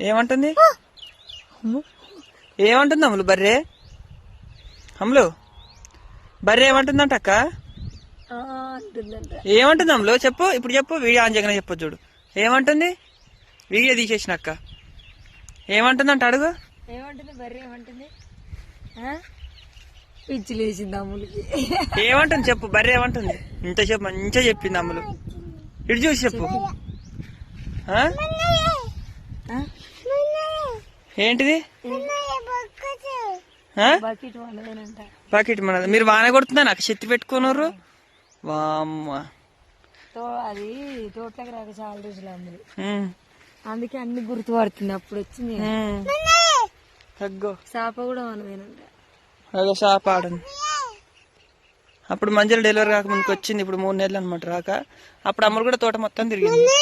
ఏమంటుంది. ఏమంటుంది అమ్ములు బర్రె? అమ్ములు బర్రె ఏమంటుందంట అక్క? ఏమంటుంది అమ్ములు? చెప్పు ఇప్పుడు చెప్పు వీడియో ఆన్ చేయగానే చెప్పు చూడు. ఏమంటుంది? వీడియో తీసేసిన అక్క. ఏమంటుందంట అడుగు. ఏమంటుంది? బర్రె ఏమంటుంది? ఆ? పిచ్చి లేచింది అమ్ములకి. ఏమంటుంది చెప్పు బర్రె ఏమంటుంది? ఇంత చెప్పు మంచిగా చెప్పింది అమ్ములు. ఇటు చూసి చెప్పు? ఏంటిది? బకెట్ మనది. మీరు వాన కొడుతుందా నాకు? శక్తి పెట్టుకున్నారు? వామ్మ. తో అది తోటలోకి రాక చాలా రోజులు ఉమ్. అందుకే అన్ని గుర్తుపడుతుంది అప్పుడు వచ్చింది. తగ్గో. చేప కూడా మనదేనంట అదో షాప్ ఆడండి అప్పుడు మంజలు డెలివరీ కాకముందుకు వచ్చింది. ఇప్పుడు మూడు నెలలు అనమాట రాక. అప్పుడు అమ్మలు కూడా తోట మొత్తం తిరిగింది.